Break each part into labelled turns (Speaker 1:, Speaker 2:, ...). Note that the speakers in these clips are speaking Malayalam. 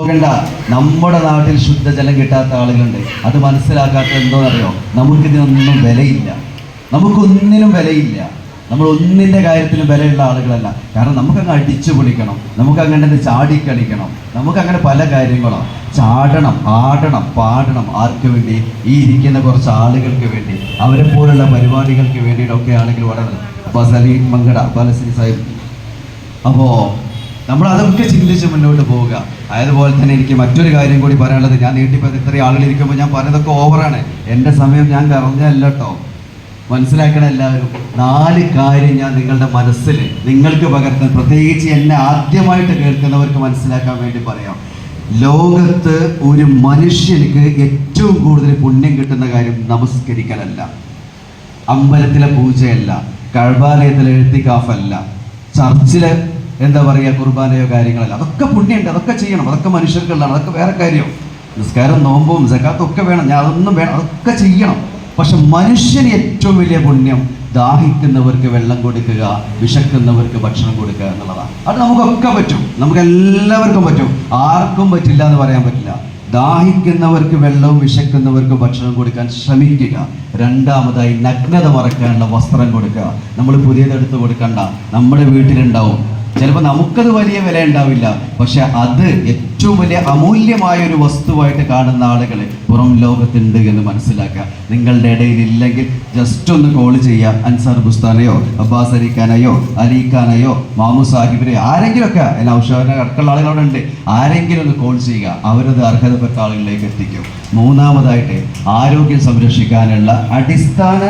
Speaker 1: പോകണ്ട നമ്മുടെ നാട്ടിൽ ശുദ്ധജലം കിട്ടാത്ത ആളുകളുണ്ട്. അത് മനസ്സിലാക്കാത്ത എന്തോന്നറിയോ? നമുക്കിതിനൊന്നും വിലയില്ല. നമുക്കൊന്നിനും വിലയില്ല. നമ്മൾ ഒന്നിന്റെ കാര്യത്തിലും വിലയുള്ള ആളുകളല്ല. കാരണം നമുക്കങ്ങ് അടിച്ചു പൊളിക്കണം. നമുക്കങ്ങനെ ചാടിക്കളിക്കണം. നമുക്കങ്ങനെ പല കാര്യങ്ങളും. ചാടണം ആടണം പാടണം. ആർക്ക് വേണ്ടി? ഈ ഇരിക്കുന്ന കുറച്ച് ആളുകൾക്ക് വേണ്ടി. അവരെ പോലുള്ള പരിപാടികൾക്ക് വേണ്ടിയിട്ടൊക്കെ ആണെങ്കിൽ വളരെ അബ്ബാസ് അലി മങ്കട ബാലശ്രീ സാഹിബ്. അപ്പോൾ നമ്മൾ അതൊക്കെ ചിന്തിച്ച് മുന്നോട്ട് പോവുക. അതുപോലെ തന്നെ എനിക്ക് മറ്റൊരു കാര്യം കൂടി പറയാനുള്ളത്. ഞാൻ നീട്ടിപ്പോൾ ഇത്രയും ആളുകൾ ഇരിക്കുമ്പോൾ ഞാൻ പറഞ്ഞതൊക്കെ ഓവറാണ് എന്റെ സമയം ഞാൻ കറഞ്ഞല്ല കേട്ടോ മനസ്സിലാക്കണം എല്ലാവരും നാല് കാര്യം ഞാൻ നിങ്ങളുടെ മനസ്സിൽ നിങ്ങൾക്ക് പകർത്തുന്ന പ്രത്യേകിച്ച് എന്നെ ആദ്യമായിട്ട് കേൾക്കുന്നവർക്ക് മനസ്സിലാക്കാൻ വേണ്ടി പറയാം. ലോകത്ത് ഒരു മനുഷ്യനിക്ക് ഏറ്റവും കൂടുതൽ പുണ്യം കിട്ടുന്ന കാര്യം നമസ്കരിക്കലല്ല. അമ്പലത്തിലെ പൂജയല്ല. കഴബാലയത്തിലെ എഴുത്തിക്കാഫല്ല. ചർച്ചിലെ എന്താ പറയുക കുർബാനയോ കാര്യങ്ങളല്ല. അതൊക്കെ പുണ്യമുണ്ട് അതൊക്കെ ചെയ്യണം. അതൊക്കെ മനുഷ്യർക്കുള്ളതാണ് അതൊക്കെ വേറെ കാര്യം. നിസ്കാരം നോമ്പും ജക്കാത്തും ഒക്കെ വേണം. ഞാൻ അതൊന്നും വേണം അതൊക്കെ ചെയ്യണം. പക്ഷെ മനുഷ്യന് ഏറ്റവും വലിയ പുണ്യം ദാഹിക്കുന്നവർക്ക് വെള്ളം കൊടുക്കുക വിശക്കുന്നവർക്ക് ഭക്ഷണം കൊടുക്കുക എന്നുള്ളതാണ്. അത് നമുക്കൊക്കെ പറ്റും. നമുക്ക് എല്ലാവർക്കും പറ്റും. ആർക്കും പറ്റില്ല എന്ന് പറയാൻ പറ്റില്ല. ദാഹിക്കുന്നവർക്ക് വെള്ളവും വിശക്കുന്നവർക്ക് ഭക്ഷണം കൊടുക്കാൻ ശ്രമിക്കുക. രണ്ടാമതായി നഗ്നത മറക്കാനുള്ള വസ്ത്രം കൊടുക്കുക. നമ്മൾ പുതിയതെടുത്ത് കൊടുക്കണ്ട. നമ്മുടെ വീട്ടിലുണ്ടാവും. ചിലപ്പോൾ നമുക്കത് വലിയ വില ഉണ്ടാവില്ല പക്ഷെ അത് ഏറ്റവും വലിയ അമൂല്യമായ ഒരു വസ്തുവായിട്ട് കാണുന്ന ആളുകൾ പുറം ലോകത്തുണ്ട് എന്ന് മനസ്സിലാക്കുക. നിങ്ങളുടെ ഇടയിൽ ഇല്ലെങ്കിൽ ജസ്റ്റ് ഒന്ന് കോൾ ചെയ്യുക അൻസാർ ബുസ്താനയോ അബ്ബാസ് അലിഖാനയോ അലിഖാനയോ മാമു സാഹിബിനെ ആരെങ്കിലുമൊക്കെ എല്ലാ ഔഷധ അടക്കമുള്ള ആളുകളവിടെ ഉണ്ട്. ആരെങ്കിലും ഒന്ന് കോൾ ചെയ്യുക. അവരത് അർഹതപ്പെട്ട ആളുകളിലേക്ക് എത്തിക്കും. മൂന്നാമതായിട്ട് ആരോഗ്യം സംരക്ഷിക്കാനുള്ള അടിസ്ഥാന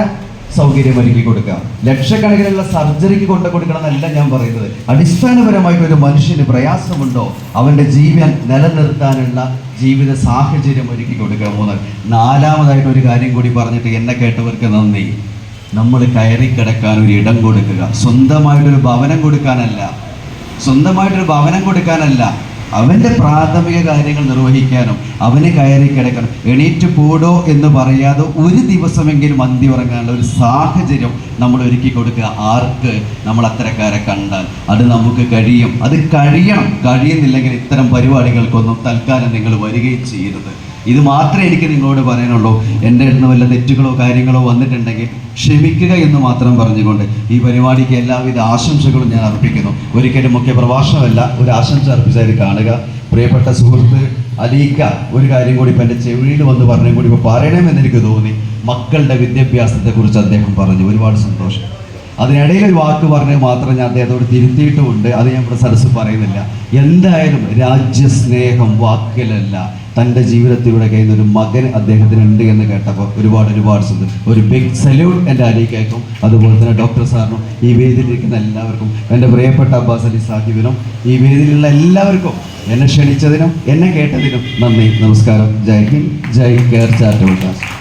Speaker 1: സൗകര്യം ഒരുക്കി കൊടുക്കുക. ലക്ഷക്കണക്കിനുള്ള സർജറിക്ക് കൊണ്ട് കൊടുക്കണം എന്നല്ല ഞാൻ പറയുന്നത്. അടിസ്ഥാനപരമായിട്ട് ഒരു മനുഷ്യന് പ്രയാസമുണ്ടോ? അവന്റെ ജീവൻ നിലനിർത്താനുള്ള ജീവിത സാഹചര്യം ഒരുക്കി കൊടുക്കുക മൂന്ന്. നാലാമതായിട്ട് ഒരു കാര്യം കൂടി പറഞ്ഞിട്ട് എന്നെ കേട്ടവർക്ക് നന്ദി. നമ്മൾ കയറി കിടക്കാൻ ഒരു ഇടം കൊടുക്കുക. സ്വന്തമായിട്ടൊരു ഭവനം കൊടുക്കാനല്ല. സ്വന്തമായിട്ടൊരു ഭവനം കൊടുക്കാനല്ല. അവന്റെ പ്രാഥമിക കാര്യങ്ങൾ നിർവഹിക്കാനും അവന് കയറി കിടക്കണം. എണീറ്റ് പോടോ എന്ന് പറയാതെ ഒരു ദിവസമെങ്കിലും അന്തി ഉറങ്ങാനുള്ള ഒരു സാഹചര്യം നമ്മൾ ഒരുക്കി കൊടുക്കുക. ആർക്ക് നമ്മൾ അത്തരക്കാരെ കണ്ടാൽ? അത് നമുക്ക് കഴിയും. അത് കഴിയണം. കഴിയുന്നില്ലെങ്കിൽ ഇത്തരം പരിപാടികൾക്കൊന്നും തൽക്കാലം നിങ്ങൾ വരികയും ചെയ്യരുത്. ഇത് മാത്രമേ എനിക്ക് നിങ്ങളോട് പറയാനുള്ളൂ. എന്റെ അടുത്ത് വല്ല തെറ്റുകളോ കാര്യങ്ങളോ വന്നിട്ടുണ്ടെങ്കിൽ ക്ഷമിക്കുക എന്ന് മാത്രം പറഞ്ഞുകൊണ്ട് ഈ പരിപാടിക്ക് എല്ലാവിധ ആശംസകളും ഞാൻ അർപ്പിക്കുന്നു. ഒരിക്കലും മുഖ്യ പ്രഭാഷണമല്ല ഒരു ആശംസ അർപ്പിച്ചായിട്ട് കാണുക. പ്രിയപ്പെട്ട സുഹൃത്ത് അലീക്ക ഒരു കാര്യം കൂടി ഇപ്പം എന്റെ ചെവിയിൽ വന്ന് പറഞ്ഞും കൂടി ഇപ്പോൾ പറയണമെന്ന് എനിക്ക് തോന്നി. മക്കളുടെ വിദ്യാഭ്യാസത്തെക്കുറിച്ച് അദ്ദേഹം പറഞ്ഞു. ഒരുപാട് സന്തോഷം. അതിനിടയിൽ ഒരു വാക്ക് പറഞ്ഞ് മാത്രം ഞാൻ അദ്ദേഹത്തോട് തിരുത്തിയിട്ടുമുണ്ട്. അത് ഞാൻ ഇവിടെ സദസ്സ് പറയുന്നില്ല. എന്തായാലും രാജ്യസ്നേഹം വാക്കിലല്ല. തന്റെ ജീവിതത്തിലൂടെ കഴിയുന്ന ഒരു മകൻ അദ്ദേഹത്തിന് ഉണ്ട് എന്ന് കേട്ടപ്പോൾ ഒരുപാട് ഒരുപാട് സന്തോഷം ഒരു ബിഗ് സല്യൂട്ട് എന്റെ അലിക്കാക്കും അതുപോലെ തന്നെ ഡോക്ടർ സാറിനും ഈ വേദിയിലിരിക്കുന്ന എല്ലാവർക്കും എന്റെ പ്രിയപ്പെട്ട അബ്ബാസ് അലി സാഹിബിനും ഈ വേദിയിലുള്ള എല്ലാവർക്കും എന്നെ ക്ഷണിച്ചതിനും എന്നെ കേട്ടതിനും നന്ദി നമസ്കാരം. Jai Hind Jai care trust.